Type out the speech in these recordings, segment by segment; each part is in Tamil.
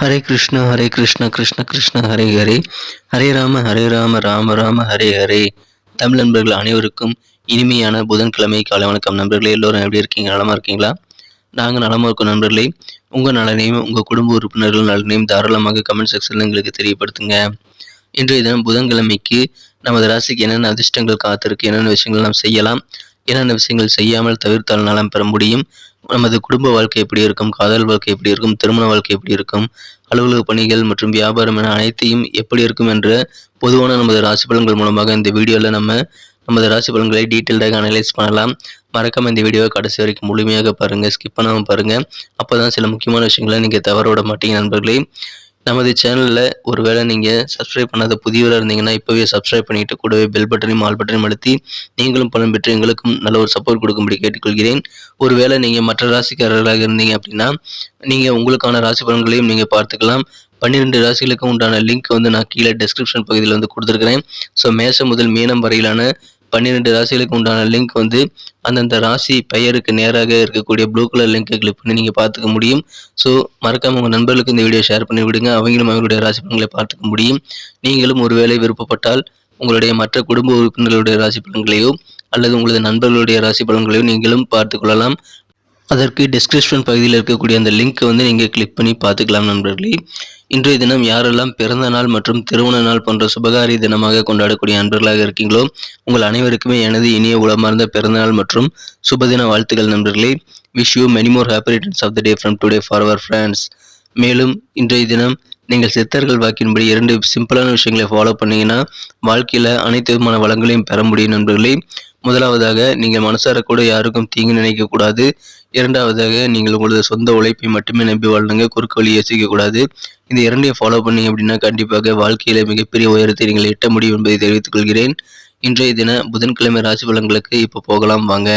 ஹரே கிருஷ்ண ஹரே கிருஷ்ண கிருஷ்ண கிருஷ்ண ஹரே ஹரே. ஹரே ராம ஹரே ராம ராம ராம ஹரே ஹரே. தமிழ் நண்பர்கள் அனைவருக்கும் இனிமையான புதன்கிழமை காலை வணக்கம். நண்பர்களே எல்லோரும் எப்படி இருக்கீங்க? நலமா இருக்கீங்களா? நாங்கள் நலமா இருக்கோம் நண்பர்களே. உங்கள் நலனையும் உங்கள் குடும்ப உறுப்பினர்கள் நலனையும் தாராளமாக கமெண்ட் செக்ஷனில் எங்களுக்கு தெரியப்படுத்துங்க. இன்றைய தினம் புதன்கிழமைக்கு நமது ராசிக்கு என்னென்ன அதிர்ஷ்டங்கள் காத்திருக்கு என்னென்ன விஷயங்கள் நாம் செய்யலாம் என்னென்ன விஷயங்கள் செய்யாமல் தவிர்த்தால் நலம் பெற முடியும்? நமது குடும்ப வாழ்க்கை எப்படி இருக்கும்? காதல் வாழ்க்கை எப்படி இருக்கும்? திருமண வாழ்க்கை எப்படி இருக்கும்? அலுவலக பணிகள் மற்றும் வியாபாரம் என அனைத்தையும் எப்படி இருக்கும் என்ற பொதுவான நமது ராசி பலன்கள் மூலமாக இந்த வீடியோவில் நம்ம நமது ராசி பலன்களை டீட்டெயில்டாக அனலைஸ் பண்ணலாம். மறக்காம இந்த வீடியோவை கடைசி வரைக்கும் முழுமையாக பாருங்கள் ஸ்கிப் பண்ணாமல் பாருங்கள் அப்போ தான் சில முக்கியமான விஷயங்களை நீங்கள் தவற விட மாட்டீங்க நண்பர்களே. நமது சேனலில் ஒருவேளை நீங்கள் சப்ஸ்கிரைப் பண்ணாத புதியவராக இருந்தீங்கன்னா இப்போவே சப்ஸ்கிரைப் பண்ணிட்டு கூடவே பெல் பட்டனையும் ஆல் பட்டனையும் அழுத்தி நீங்களும் பலன் பெற்று எங்களுக்கும் நல்ல ஒரு சப்போர்ட் கொடுக்கும்படி கேட்டுக்கொள்கிறேன். ஒருவேளை நீங்கள் மற்ற ராசிக்காரர்களாக இருந்தீங்க அப்படின்னா நீங்கள் உங்களுக்கான ராசி பலன்களையும் நீங்கள் பார்த்துக்கலாம். பன்னிரெண்டு ராசிகளுக்கு உண்டான லிங்க் வந்து நான் கீழே டெஸ்கிரிப்ஷன் பகுதியில் வந்து கொடுத்துருக்கிறேன். ஸோ மேசம் முதல் மீனம் வரையிலான பன்னிரெண்டு ராசிகளுக்கு உண்டான லிங்க் வந்து அந்தந்த ராசி பெயருக்கு நேராக இருக்கக்கூடிய ப்ளூ கலர் லிங்கை கிளிக் பண்ணி நீங்கள் பார்த்துக்க முடியும். ஸோ மறக்காமல் உங்கள் நண்பர்களுக்கு இந்த வீடியோ ஷேர் பண்ணி விடுங்க. அவங்களும் அவங்களுடைய ராசி பலன்களை பார்த்துக்க முடியும். நீங்களும் ஒருவேளை விருப்பப்பட்டால் உங்களுடைய மற்ற குடும்ப உறுப்பினர்களுடைய ராசி பலன்களையோ அல்லது உங்களது நண்பர்களுடைய ராசி பலன்களையோ நீங்களும் பார்த்து கொள்ளலாம். அதற்கு டிஸ்கிரிப்ஷன் பகுதியில் இருக்கக்கூடிய அந்த லிங்க்கை வந்து நீங்கள் கிளிக் பண்ணி பார்த்துக்கலாம் நண்பர்களே. இன்றைய தினம் யாரெல்லாம் பிறந்த நாள் மற்றும் திருமண நாள் போன்ற சுபகாரிய தினமாக கொண்டாடக்கூடிய நண்பர்களாக இருக்கீங்களோ உங்கள் அனைவருக்குமே எனது இனிய உளமார்ந்த பிறந்தநாள் மற்றும் சுபதின வாழ்த்துக்கள் நண்பர்களே. Wish you many more happy returns of the day from today for our friends மேலும் இன்றைய தினம் நீங்கள் சித்தர்கள் வாக்கின்படி இரண்டு சிம்பிளான விஷயங்களை ஃபாலோ பண்ணீங்கன்னா வாழ்க்கையில் அனைத்து விதமான வளங்களையும் பெற முடியும் நண்பர்களே. முதலாவதாக நீங்கள் மனசார கூட யாருக்கும் தீங்கு நினைக்கக்கூடாது இரண்டாவதாக நீங்கள் உங்களது சொந்த உழைப்பை மட்டுமே நம்பி வாழ்ந்துங்க குறுக்கு வழி யோசிக்கக்கூடாது இந்த இரண்டையும் ஃபாலோ பண்ணீங்க அப்படின்னா கண்டிப்பாக வாழ்க்கையில மிகப்பெரிய உயரத்தை நீங்கள் எட்ட முடியும் என்பதை தெரிவித்துக் கொள்கிறேன். இன்றைய தின புதன்கிழமை ராசி பலன்களுக்கு இப்போ போகலாம் வாங்க.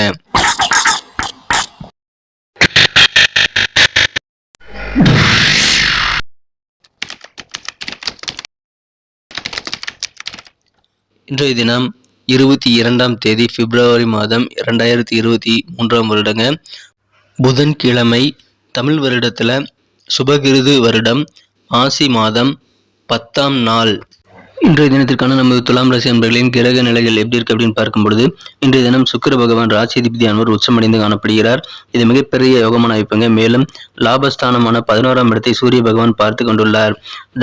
இன்றைய தினம் இருபத்தி இரண்டாம் தேதி பிப்ரவரி மாதம் இரண்டாயிரத்தி இருபத்தி மூன்றாம் வருடங்க. புதன்கிழமை தமிழ் வருடத்தில் சுபகிருது வருடம். மாசி மாதம் பத்தாம் நாள். இன்றைய தினத்திற்கான நமது துலாம் ராசி அன்பர்களின் கிரக நிலைகள் எப்படி இருக்கு அப்படின்னு பார்க்கும் பொழுது இன்றைய தினம் சுக்கர பகவான் ராசிதிபதி அன்வர் உச்சமடைந்து காணப்படுகிறார். இது மிகப்பெரிய யோகமான அமைப்புங்க மேலும் லாபஸ்தானமான பதினோராம் இடத்தை சூரிய பகவான் பார்த்து கொண்டுள்ளார்.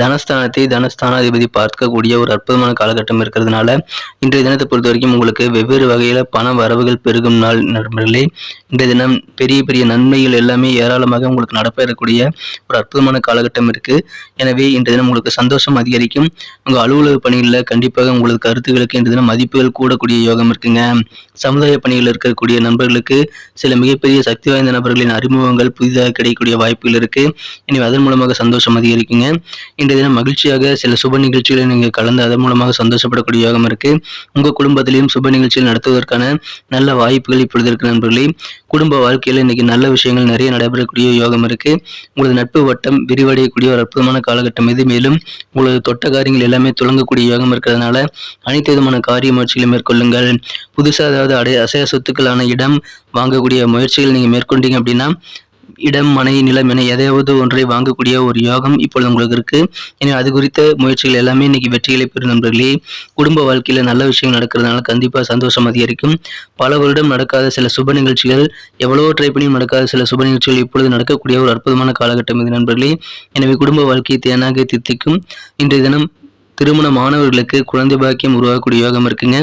தனஸ்தானத்தை தனஸ்தானாதிபதி பார்க்கக்கூடிய ஒரு அற்புதமான காலகட்டம் இருக்கிறதுனால இன்றைய தினத்தை பொறுத்த வரைக்கும் உங்களுக்கு வெவ்வேறு வகையில் பண வரவுகள் பெருகும் நாள் நண்பர்களே. இன்றைய தினம் பெரிய பெரிய நன்மைகள் எல்லாமே ஏராளமாக உங்களுக்கு நடப்பெறக்கூடிய ஒரு அற்புதமான காலகட்டம் இருக்கு. எனவே இன்றைய தினம் உங்களுக்கு சந்தோஷம் அதிகரிக்கும். உங்கள் அலுவலக பணிகளில் கண்டிப்பாக உங்களது கருத்துக்களுக்கு இன்றைய தினம் மதிப்புகள் கூடக்கூடிய யோகம் இருக்குங்க. சமுதாய பணிகளில் இருக்கக்கூடிய நண்பர்களுக்கு சில மிகப்பெரிய சக்தி வாய்ந்த நபர்களின் அறிமுகங்கள் புதிதாக கிடைக்கக்கூடிய வாய்ப்புகள் இருக்கு. எனவே அதன் மூலமாக சந்தோஷம் அதிகரிக்குங்க. இன்றைய தினம் மகிழ்ச்சியாக சில சுப நிகழ்ச்சிகளை நீங்கள் கலந்து அதன் மூலமாக சந்தோஷப்படக்கூடிய யோகம் இருக்கு. உங்க குடும்பத்திலையும் சுப நிகழ்ச்சிகள் நடத்துவதற்கான நல்ல வாய்ப்புகள் இப்பொழுது இருக்கு நண்பர்களே. குடும்ப வாழ்க்கையில் இன்னைக்கு நல்ல விஷயங்கள் நிறைய நடைபெறக்கூடிய யோகம் இருக்கு. உங்களது நட்பு வட்டம் விரிவடையக்கூடிய ஒரு அற்புதமான காலகட்டம் இது. மேலும் உங்களது தொட்ட காரியங்கள் எல்லாமே தொடங்கக்கூடிய யோகம் இருக்கிறதுனால அனைத்து விதமான காரிய முயற்சிகளை மேற்கொள்ளுங்கள். புதுசாக ஏதாவது அடைய அசைய சொத்துக்களான இடம் வாங்கக்கூடிய முயற்சிகள் நீங்கள் மேற்கொண்டீங்க அப்படின்னா இடம் மனை நிலம் என எதையாவது ஒன்றை வாங்கக்கூடிய ஒரு யோகம் இப்பொழுது உங்களுக்கு இருக்கு. எனவே அது குறித்த முயற்சிகள் எல்லாமே இன்னைக்கு வெற்றிகளை பெறும் நண்பர்களே. குடும்ப வாழ்க்கையில நல்ல விஷயங்கள் நடக்கிறதுனால கண்டிப்பா சந்தோஷம் அதிகரிக்கும். பல வருடம் நடக்காத சில சுப நிகழ்ச்சிகள் எவ்வளவோ ட்ரை பண்ணியும் நடக்காத சில சுப நிகழ்ச்சிகள் இப்பொழுது நடக்கக்கூடிய ஒரு அற்புதமான காலகட்டம் இது நண்பர்களே. எனவே குடும்ப வாழ்க்கையை தேனாக தித்திக்கும். இன்றைய தினம் திருமண மாணவர்களுக்கு குழந்தை பாக்கியம் உருவாகக்கூடிய யோகம் இருக்குங்க.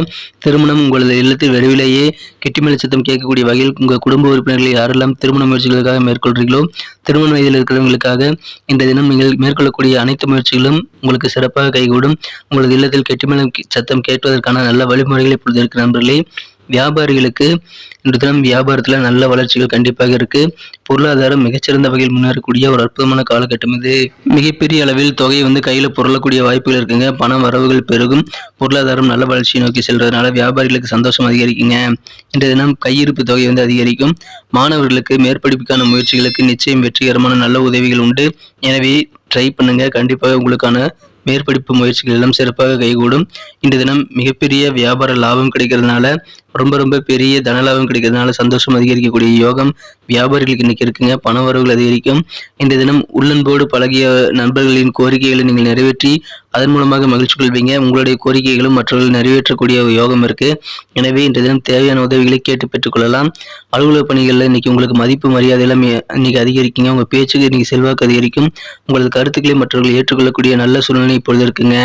திருமணம் உங்களது இல்லத்தில் விரைவிலேயே கெட்டிமலை சத்தம் கேட்கக்கூடிய வகையில் உங்கள் குடும்ப உறுப்பினர்களை யாரெல்லாம் திருமண முயற்சிகளுக்காக மேற்கொள்கிறீர்களோ திருமண வயதில் இருக்கிறவங்களுக்காக இந்த தினம் நீங்கள் மேற்கொள்ளக்கூடிய அனைத்து முயற்சிகளும் உங்களுக்கு சிறப்பாக கைகூடும். உங்களது இல்லத்தில் கெட்டிமலை சத்தம் கேட்பதற்கான நல்ல வழிமுறைகளை இப்பொழுது இருக்கிற நண்பர்களே. வியாபாரிகளுக்கு இன்று தினம் வியாபாரத்தில் நல்ல வளர்ச்சிகள் கண்டிப்பாக இருக்கு. பொருளாதாரம் மிகச்சிறந்த வகையில் முன்னேறக்கூடிய ஒரு அற்புதமான காலகட்டம் இது. மிகப்பெரிய அளவில் தொகை வந்து கையில் பொருளக்கூடிய வாய்ப்புகள் இருக்குங்க. பண வரவுகள் பெருகும். பொருளாதாரம் நல்ல வளர்ச்சியை நோக்கி செல்றதுனால வியாபாரிகளுக்கு சந்தோஷம் அதிகரிக்குங்க. இன்றைய தினம் கையிருப்பு தொகை வந்து அதிகரிக்கும். மாணவர்களுக்கு மேற்படிப்புக்கான முயற்சிகளுக்கு நிச்சயம் வெற்றிகரமான நல்ல உதவிகள் உண்டு. எனவே ட்ரை பண்ணுங்க. கண்டிப்பாக உங்களுக்கான மேற்படிப்பு முயற்சிகள் எல்லாம் சிறப்பாக கைகூடும். இன்று தினம் மிகப்பெரிய வியாபார லாபம் கிடைக்கிறதுனால ரொம்ப ரொம்ப பெரிய தனலாபம் கிடைக்கிறதுனால சந்தோஷம் அதிகரிக்கக்கூடிய யோகம் வியாபாரிகளுக்கு இன்னைக்கு இருக்குங்க. பண வரவுகள் அதிகரிக்கும். இந்த தினம் உள்ளன்போடு பழகிய நண்பர்களின் கோரிக்கைகளை நீங்கள் நிறைவேற்றி அதன் மூலமாக மகிழ்ச்சி கொள்வீங்க. உங்களுடைய கோரிக்கைகளும் மற்றவர்கள் நிறைவேற்றக்கூடிய யோகம் இருக்கு. எனவே இன்றைய தினம் தேவையான உதவிகளை கேட்டு பெற்றுக்கொள்ளலாம். அலுவலக பணிகளில் இன்னைக்கு உங்களுக்கு மதிப்பு மரியாதை எல்லாம் இன்னைக்கு அதிகரிக்குங்க. உங்க பேச்சுக்கு இன்னைக்கு செல்வாக்கு அதிகரிக்கும். உங்களது கருத்துக்களை மற்றவர்கள் ஏற்றுக்கொள்ளக்கூடிய நல்ல சூழ்நிலை இப்பொழுது இருக்குங்க.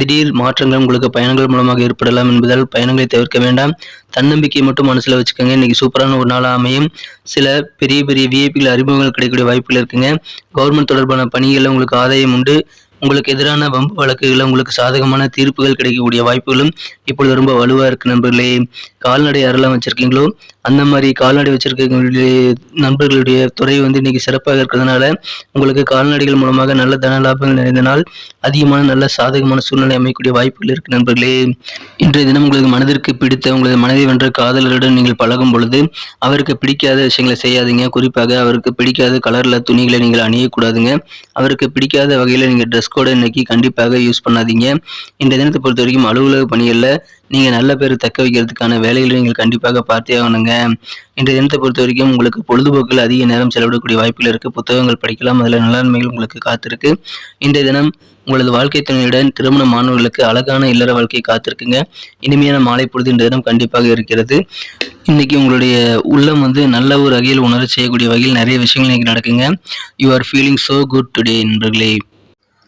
திடீர் மாற்றங்கள் உங்களுக்கு பயணங்கள் மூலமாக ஏற்படலாம் என்பதால் பயணங்களை தவிர்க்க வேண்டாம். தன்னம்பிக்கையை மட்டும் மனசுல வச்சுக்கோங்க. இன்னைக்கு சூப்பரான ஒரு நாள் அமையும். சில பெரிய பெரிய விஐபிகள் அறிமுகங்கள் கிடைக்கக்கூடிய வாய்ப்புகள் இருக்குங்க. கவர்மெண்ட் தொடர்பான பணிகளில் உங்களுக்கு ஆதாயம் உண்டு. உங்களுக்கு எதிரான வம்பு வழக்குகளில் உங்களுக்கு சாதகமான தீர்ப்புகள் கிடைக்கக்கூடிய வாய்ப்புகளும் இப்பொழுது ரொம்ப வலுவாக இருக்கு நண்பர்களே. கால்நடை யாரெல்லாம் வச்சிருக்கீங்களோ அந்த மாதிரி கால்நடை வச்சிருக்கவங்களுடைய நண்பர்களுடைய துறை வந்து இன்னைக்கு சிறப்பாக இருக்கிறதுனால உங்களுக்கு கால்நடைகள் மூலமாக நல்ல தன லாபங்கள் நிறைந்த நாள் அதிகமான நல்ல சாதகமான சூழ்நிலை அமைக்கக்கூடிய வாய்ப்புகள் இருக்கு நண்பர்களே. இன்றைய தினம் உங்களுக்கு மனதிற்கு பிடித்த உங்களது மனதை வென்ற காதலருடன் நீங்கள் பழகும் பொழுது அவருக்கு பிடிக்காத விஷயங்களை செய்யாதீங்க. குறிப்பாக அவருக்கு பிடிக்காத கலர்ல துணிகளை நீங்கள் அணியக்கூடாதுங்க. அவருக்கு பிடிக்காத வகையில் நீங்கள் ட்ரெஸ் கோடை இன்னைக்கு கண்டிப்பாக யூஸ் பண்ணாதீங்க. இன்றைய தினத்தை பொறுத்த வரைக்கும் அலுவலக பணிகளில் நீங்கள் நல்ல பேர் தக்க வைக்கிறதுக்கான வேலைகளை நீங்கள் கண்டிப்பாக பார்த்தே ஆகணுங்க. இன்றைய தினத்தை பொறுத்த வரைக்கும் உங்களுக்கு பொழுதுபோக்கில் அதிக நேரம் செலவிடக்கூடிய வாய்ப்புகள் இருக்குது புத்தகங்கள் படிக்கலாம் அதில் நலன்மைகள் உங்களுக்கு காத்திருக்கு. இன்றைய தினம் உங்களது வாழ்க்கை துணையுடன் திருமண மாணவர்களுக்கு அழகான இல்லற வாழ்க்கை காத்திருக்குங்க. இனிமையான மாலை பொழுது இன்றைய தினம் கண்டிப்பாக இருக்கிறது. இன்னைக்கு உங்களுடைய உள்ளம் வந்து நல்ல ஒரு வகையில் உணர செய்யக்கூடிய வகையில் நிறைய விஷயங்கள் இன்னைக்கு நடக்குங்க. You are feeling so good today நண்பர்களே.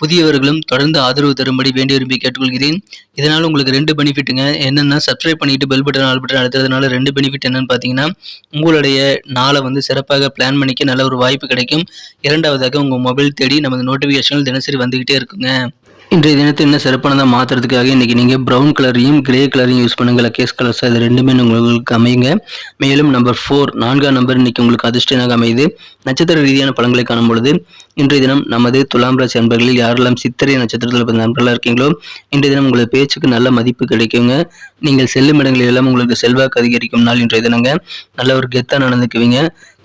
புதியவர்களும் தொடர்ந்து ஆதரவு தரும்படி வேண்டி விரும்பி கேட்டுக்கொள்கிறேன். இதனால் உங்களுக்கு ரெண்டு பெனிஃபிட்டுங்க என்னென்னா சப்ஸ்கிரைப் பண்ணிட்டு பெல் பட்டன் ஆல் பட்டன் அழுத்துறதுனால ரெண்டு பெனிஃபிட் என்னன்னு பார்த்தீங்கன்னா உங்களுடைய நாளை வந்து சிறப்பாக பிளான் பண்ணிக்க நல்ல ஒரு வாய்ப்பு கிடைக்கும். இரண்டாவதாக உங்கள் மொபைல் தேடி நமது நோட்டிஃபிகேஷன்கள் தினசரி வந்துக்கிட்டே இருக்குங்க. இன்றைய தினத்தை என்ன சிறப்பானதாக மாற்றுறதுக்காக இன்றைக்கி நீங்கள் ப்ரௌன் கலரையும் கிரே கலரையும் யூஸ் பண்ணுங்கள் கேஸ் கலர்ஸ் அது ரெண்டுமே உங்களுக்கு அமையுங்க. மேலும் நம்பர் ஃபோர் நான்காம் நம்பர் இன்றைக்கி உங்களுக்கு அதிர்ஷ்டனாக அமையுது. நட்சத்திர ரீதியான பழங்களை காணும் பொழுது இன்றைய தினம் நமது துலாம் ராசி அன்பர்களில் யாரெல்லாம் சித்திரை நட்சத்திரத்தில் பிறந்த நண்பர்களாக இருக்கீங்களோ இன்றைய தினம் உங்களது பேச்சுக்கு நல்ல மதிப்பு கிடைக்குங்க. நீங்கள் செல்லும் இடங்களில் எல்லாம் உங்களுக்கு செல்வாக்கு அதிகரிக்கும் நாள் இன்றைய தினங்க. நல்ல ஒரு கெத்தாக நடந்துக்குவீங்க.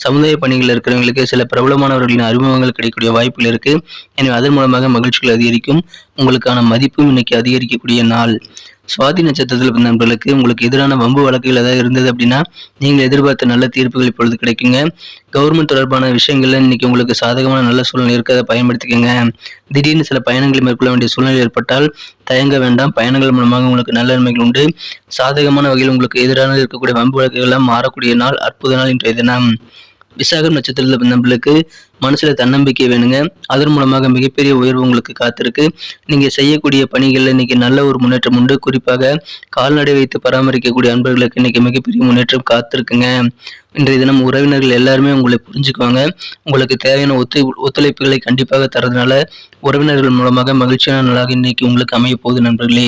சமுதாய பணிகளில் இருக்கிறவங்களுக்கு சில பிரபலமானவர்களின் அறிமுகங்கள் கிடைக்கக்கூடிய வாய்ப்புகள் இருக்கு. எனவே அதன் மூலமாக மகிழ்ச்சிகள் அதிகரிக்கும். உங்களுக்கான மதிப்பும் இன்னைக்கு அதிகரிக்கக்கூடிய நாள். சுவாதி நட்சத்திரத்தில் பிறந்த நண்பர்களுக்கு உங்களுக்கு எதிரான வம்பு வழக்குகள் ஏதாவது இருந்தது அப்படின்னா நீங்கள் எதிர்பார்த்த நல்ல தீர்ப்புகள் இப்பொழுது கிடைக்குங்க. கவர்மெண்ட் தொடர்பான விஷயங்கள்ல இன்னைக்கு உங்களுக்கு சாதகமான நல்ல சூழ்நிலை இருக்க அதை பயன்படுத்திக்கோங்க. திடீர்னு சில பயணங்களை மேற்கொள்ள வேண்டிய சூழ்நிலை ஏற்பட்டால் தயங்க வேண்டாம். பயணங்கள் மூலமாக உங்களுக்கு நல்ல நன்மைகள் உண்டு. சாதகமான வகையில் உங்களுக்கு எதிரான இருக்கக்கூடிய வம்பு வழக்குகள் எல்லாம் மாறக்கூடிய நாள் அற்புத நாள் இன்றைய தினம். விசாகம் நட்சத்திரத்தில் நம்மளுக்கு மனசுல தன்னம்பிக்கை வேணுங்க. அதன் மூலமாக மிகப்பெரிய உயர்வு உங்களுக்கு காத்திருக்கு. நீங்க செய்யக்கூடிய பணிகள்ல இன்னைக்கு நல்ல ஒரு முன்னேற்றம் உண்டு. குறிப்பாக கால்நடை வைத்து பராமரிக்கக்கூடிய அன்பர்களுக்கு இன்னைக்கு மிகப்பெரிய முன்னேற்றம் காத்திருக்குங்க. இன்றைய தினம் உறவினர்கள் எல்லாருமே உங்களை புரிஞ்சுக்குவாங்க. உங்களுக்கு தேவையான ஒத்து ஒத்துழைப்புகளை கண்டிப்பாக தரதுனால உறவினர்கள் மூலமாக மகிழ்ச்சியான நாளாக இன்னைக்கு உங்களுக்கு அமைய போகுது நண்பர்களே.